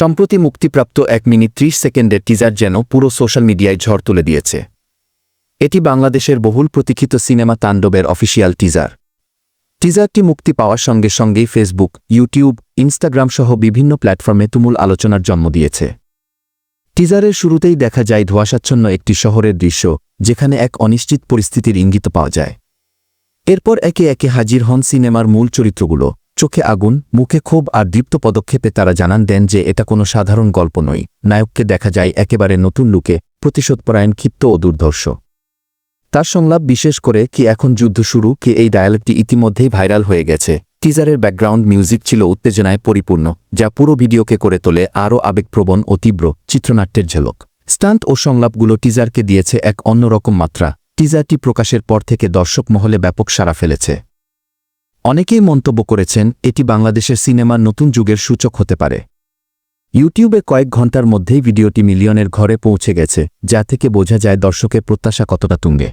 সম্প্রতি মুক্তিপ্রাপ্ত এক মিনিট ত্রিশ সেকেন্ডের টিজার যেন পুরো সোশ্যাল মিডিয়ায় ঝড় তুলে দিয়েছে। এটি বাংলাদেশের বহুল প্রতীক্ষিত সিনেমা তাণ্ডবের অফিসিয়াল টিজার টিজারটি মুক্তি পাওয়ার সঙ্গে সঙ্গেই ফেসবুক ইউটিউব ইনস্টাগ্রাম সহ বিভিন্ন প্ল্যাটফর্মে তুমুল আলোচনার জন্ম দিয়েছে। টিজারের শুরুতেই দেখা যায় ধোঁয়াশাচ্ছন্ন একটি শহরের দৃশ্য, যেখানে এক অনিশ্চিত পরিস্থিতির ইঙ্গিত পাওয়া যায়। এরপর একে একে হাজির হন সিনেমার মূল চরিত্রগুলো। চোখে আগুন, মুখে ক্ষোভ আর দীপ্ত পদক্ষেপে তারা জানান দেন যে এটা কোনো সাধারণ গল্প নয়। নায়ককে দেখা যায় একেবারে নতুন লুকে, প্রতিশোধপরায়ণ, ক্ষিপ্ত ও দুর্ধর্ষ। তার সংলাপ বিশেষ করে কি এখন যুদ্ধ শুরু, কি এই ডায়ালগটি ইতিমধ্যেই ভাইরাল হয়ে গেছে। টিজারের ব্যাকগ্রাউন্ড মিউজিক ছিল উত্তেজনায় পরিপূর্ণ, যা পুরো ভিডিওকে করে তোলে আরও আবেগপ্রবণ ও তীব্র চিত্রনাট্যের ঝলক। স্টান্ট ও সংলাপগুলো টিজারকে দিয়েছে এক অন্যরকম মাত্রা। টিজারটি প্রকাশের পর থেকে দর্শক মহলে ব্যাপক সাড়া ফেলেছে। অনেকেই মন্তব্য করেছেন, এটি বাংলাদেশের সিনেমার নতুন যুগের সূচক হতে পারে। ইউটিউবে কয়েক ঘণ্টার মধ্যেই ভিডিওটি মিলিয়নের ঘরে পৌঁছে গেছে, যা থেকে বোঝা যায় দর্শকের প্রত্যাশা কতটা তুঙ্গে।